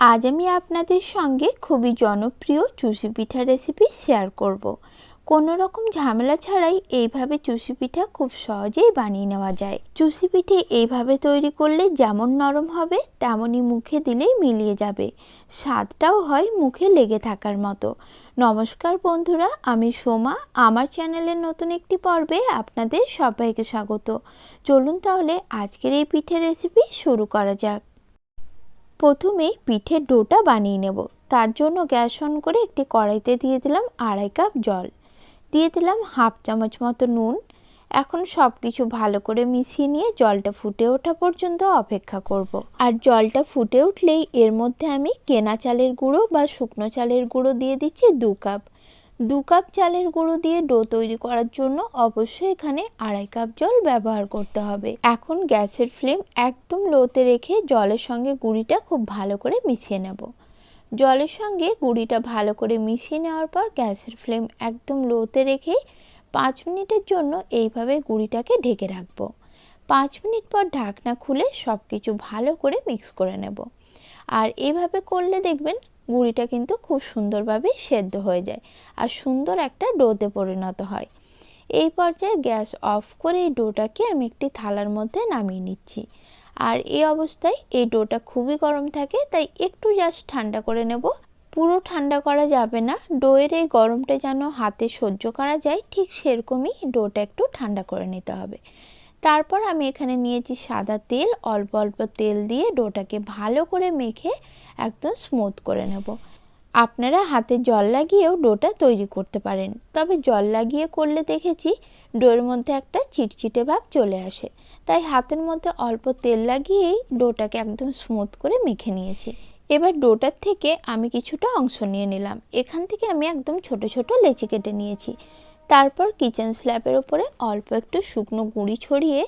আজ আমি আপনাদের সঙ্গে খুবই জনপ্রিয় চুষি পিঠা রেসিপি শেয়ার করব। কোনো রকম ঝামেলা ছাড়াই এইভাবে চুষি পিঠা খুব সহজেই বানিয়ে নেওয়া যায়। চুষি পিঠে এইভাবে তৈরি করলে যেমন নরম হবে তেমনই মুখে দিলেই মিলিয়ে যাবে। স্বাদটাও হয় মুখে লেগে থাকার মতো। নমস্কার বন্ধুরা, আমি সোমা। আমার চ্যানেলের নতুন একটি পর্বে আপনাদের সবাইকে স্বাগত। চলুন তাহলে আজকের এই পিঠের রেসিপি শুরু করা যাক। প্রথমে পিঠের ডোটা বানিয়ে নেব। তার জন্য গ্যাস অন করে একটি কড়াইতে দিয়ে দিলাম আড়াই কাপ জল। দিয়ে দিলাম হাফ চামচ মতো নুন। এখন সব কিছু ভালো করে মিশিয়ে নিয়ে জলটা ফুটে ওঠা পর্যন্ত অপেক্ষা করব। আর জলটা ফুটে উঠলেই এর মধ্যে আমি কেনা চালের গুঁড়ো বা শুকনো চালের গুঁড়ো দিয়ে দিচ্ছি দু কাপ। দু কাপ চালের গুঁড়ো দিয়ে ডো তৈরি করার জন্য অবশ্যই এখানে আড়াই কাপ জল ব্যবহার করতে হবে। এখন গ্যাসের ফ্লেম একদম লোতে রেখে জলের সঙ্গে গুঁড়িটা খুব ভালো করে মিশিয়ে নেব। জলের সঙ্গে গুঁড়িটা ভালো করে মিশিয়ে নেওয়ার পর গ্যাসের ফ্লেম একদম লোতে রেখে পাঁচ মিনিটের জন্য এইভাবে গুঁড়িটাকে ঢেকে রাখব। পাঁচ মিনিট পর ঢাকনা খুলে সব কিছু ভালো করে মিক্স করে নেব। আর এভাবে করলে দেখবেন গুঁড়িটা কিন্তু খুব সুন্দরভাবে সেদ্ধ হয়ে যায় আর সুন্দর একটা ডোতে পরিণত হয়। এই পর্যায়ে গ্যাস অফ করে এই ডোটাকে আমি একটি থালার মধ্যে নামিয়ে নিচ্ছি। আর এই অবস্থায় এই ডোটা খুবই গরম থাকে, তাই একটু জাস্ট ঠান্ডা করে নেব। পুরো ঠান্ডা করা যাবে না, ডোয়ের এই গরমটা যেন হাতে সহ্য করা যায়, ঠিক সেরকমই ডোটা একটু ঠান্ডা করে নিতে হবে। তারপর আমি এখানে নিয়েছি সাদা তেল, অল্প অল্প তেল দিয়ে ডোটাকে ভালো করে মেখে একদম স্মুথ করে নেব। আপনারা হাতে জল লাগিয়েও ডোটা তৈরি করতে পারেন। তবে জল লাগিয়ে করলে দেখেছি ডোর মধ্যে একটা চিটচিটে ভাব চলে আসে। তাই হাতের মধ্যে অল্প তেল লাগিয়েই ডোটাকে একদম স্মুথ করে মেখে নিয়েছি। এবার ডোটার থেকে আমি কিছুটা অংশ নিয়ে নিলাম। এখান থেকে আমি একদম ছোট ছোট লেচি কেটে নিয়েছি। তারপর কিচেন স্ল্যাবের ওপরে অল্প একটু শুকনো গুঁড়ি ছড়িয়ে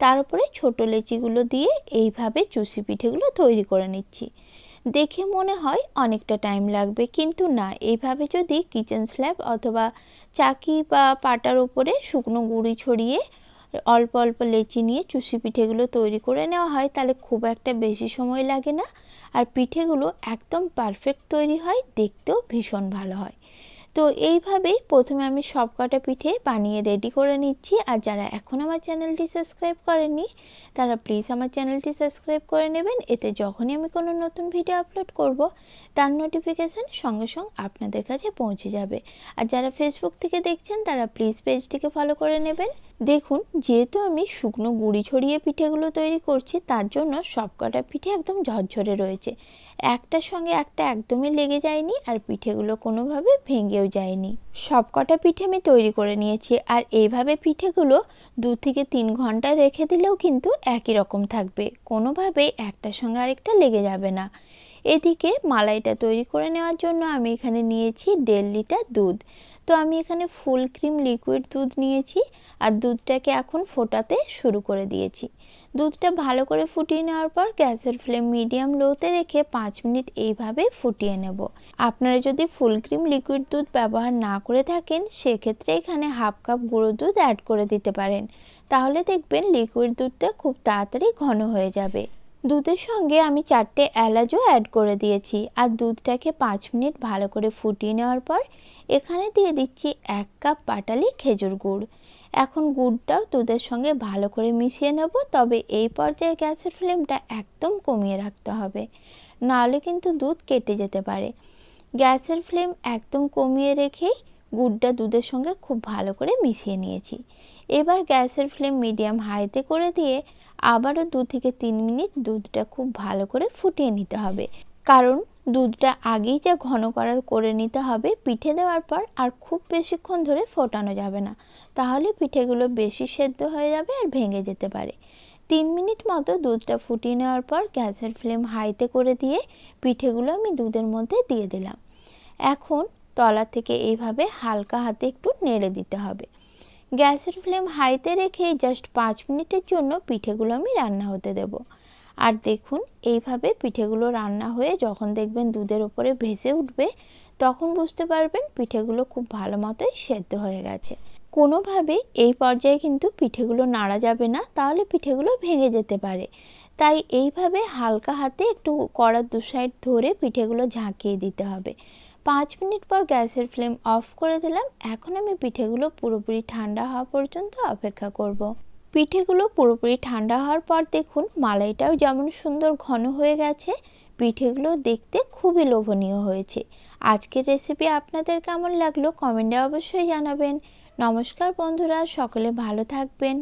তার উপরে ছোট লেচিগুলো দিয়ে এইভাবে চুষি পিঠেগুলো তৈরি করে নিচ্ছি। দেখে মনে হয় অনেকটা টাইম লাগবে, কিন্তু না এইভাবে যদি কিচেন স্ল্যাব অথবা চাকি বা পাটার উপরে শুকনো গুঁড়ি ছড়িয়ে অল্প অল্প লেচি নিয়ে চুষি পিঠেগুলো তৈরি করে নেওয়া হয়, তাহলে খুব একটা বেশি সময় লাগে না। আর পিঠেগুলো একদম পারফেক্ট তৈরি হয়, দেখতেও ভীষণ ভালো হয়। তো এইভাবেই প্রথমে আমি সব কটা পিঠে বানিয়ে রেডি করে নিচ্ছি। আর যারা এখন আমার চ্যানেলটি সাবস্ক্রাইব করেনি তারা প্লিজ আমার চ্যানেলটি সাবস্ক্রাইব করে নেবেন। এতে যখনই আমি কোনো নতুন ভিডিও আপলোড করব, তার নোটিফিকেশান সঙ্গে সঙ্গে আপনাদের কাছে পৌঁছে যাবে। আর যারা ফেসবুক থেকে দেখছেন, তারা প্লিজ পেজটিকে ফলো করে নেবেন। দেখুন, যেহেতু আমি শুকনো গুঁড়ি ছড়িয়ে পিঠেগুলো তৈরি করছি, তার জন্য সবকটা পিঠে একদম ঝরঝরে রয়েছে। একটার সঙ্গে একটা একদমই লেগে যায়নি আর পিঠেগুলো কোনোভাবে ভেঙেও যায়নি। সবকটা পিঠে আমি তৈরি করে নিয়েছি আর এইভাবে পিঠেগুলো দু থেকে তিন ঘণ্টা রেখে দিলেও কিন্তু একই রকম থাকবে। কোনোভাবে একটার সঙ্গে আরেকটা লেগে যাবে না। এদিকে মালাইটা তৈরি করে নেওয়ার জন্য আমি এখানে নিয়েছি দেড় লিটার দুধ। তো আমি এখানে ফুল ক্রিম লিকুইড দুধ নিয়েছি আর দুধটাকে এখন ফোটাতে শুরু করে দিয়েছি। দুধটা ভালো করে ফুটিয়ে নেওয়ার পর গ্যাসের ফ্লেম মিডিয়াম লোতে রেখে পাঁচ মিনিট এইভাবে ফুটিয়ে নেব। আপনারা যদি ফুল ক্রিম লিকুইড দুধ ব্যবহার না করে থাকেন, সেক্ষেত্রে এখানে হাফ কাপ গুঁড়ো দুধ অ্যাড করে দিতে পারেন। তাহলে দেখবেন লিকুইড দুধটা খুব তাড়াতাড়ি ঘন হয়ে যাবে। দুধের সঙ্গে আমি চারটে এলাচও অ্যাড করে দিয়েছি। আর দুধটাকে পাঁচ মিনিট ভালো করে ফুটিয়ে নেওয়ার পর এখানে দিয়ে দিচ্ছি এক কাপ পাটালি খেজুর গুড়। এখন গুড়টাও দুধের সঙ্গে ভালো করে মিশিয়ে নেব, তবে এই পর্যায়ে গ্যাসের ফ্লেমটা একদম কমিয়ে রাখতে হবে। নাহলে কিন্তু দুধ কেটে যেতে পারে। গ্যাসের ফ্লেম একদম কমিয়ে রেখেই গুড়টা দুধের সঙ্গে খুব ভালো করে মিশিয়ে নিয়েছি। এবার গ্যাসের ফ্লেম মিডিয়াম হাইতে করে দিয়ে আবারও দু থেকে তিন মিনিট দুধটা খুব ভালো করে ফুটিয়ে নিতে হবে। কারণ দুধটা আগেই যা ঘন করার করে নিতে হবে, পিঠে দেওয়ার পর আর খুব বেশিক্ষণ ধরে ফোটানো যাবে না। তাহলে পিঠেগুলো বেশি সেদ্ধ হয়ে যাবে আর ভেঙে যেতে পারে। তিন মিনিট মতো দুধটা ফুটিয়ে নেওয়ার পর গ্যাসের ফ্লেম হাইতে করে দিয়ে পিঠেগুলো আমি দুধের মধ্যে দিয়ে দিলাম। এখন তলা থেকে এইভাবে হালকা হাতে একটু নেড়ে দিতে হবে। গ্যাসের ফ্লেম হাইতে রেখে জাস্ট পাঁচ মিনিটের জন্য পিঠেগুলো আমি রান্না হতে দেব। আর দেখুন, এইভাবে পিঠেগুলো রান্না হয়ে যখন দেখবেন দুধের ওপরে ভেসে উঠবে, তখন বুঝতে পারবেন পিঠেগুলো খুব ভালো মতোই সেদ্ধ হয়ে গেছে। কোনোভাবে এই পর্যায়ে কিন্তু পিঠেগুলো নাড়া যাবে না, তাহলে পিঠেগুলো ভেঙে যেতে পারে। তাই এইভাবে হালকা হাতে একটু কড়ার দু সাইড ধরে পিঠেগুলো ঝাঁকিয়ে দিতে হবে। পাঁচ মিনিট পর গ্যাসের ফ্লেম অফ করে দিলাম। এখন আমি পিঠেগুলো পুরোপুরি ঠান্ডা হওয়া পর্যন্ত অপেক্ষা করব। পিঠেগুলো পুরোপুরি ঠান্ডা হওয়ার পর দেখুন, মালাইটাও যেমন সুন্দর ঘন হয়ে গেছে, পিঠেগুলো দেখতে খুবই লোভনীয় হয়েছে। আজকের রেসিপি আপনাদের কেমন লাগল কমেন্টে অবশ্যই জানাবেন। নমস্কার বন্ধুরা, সকলে ভালো থাকবেন।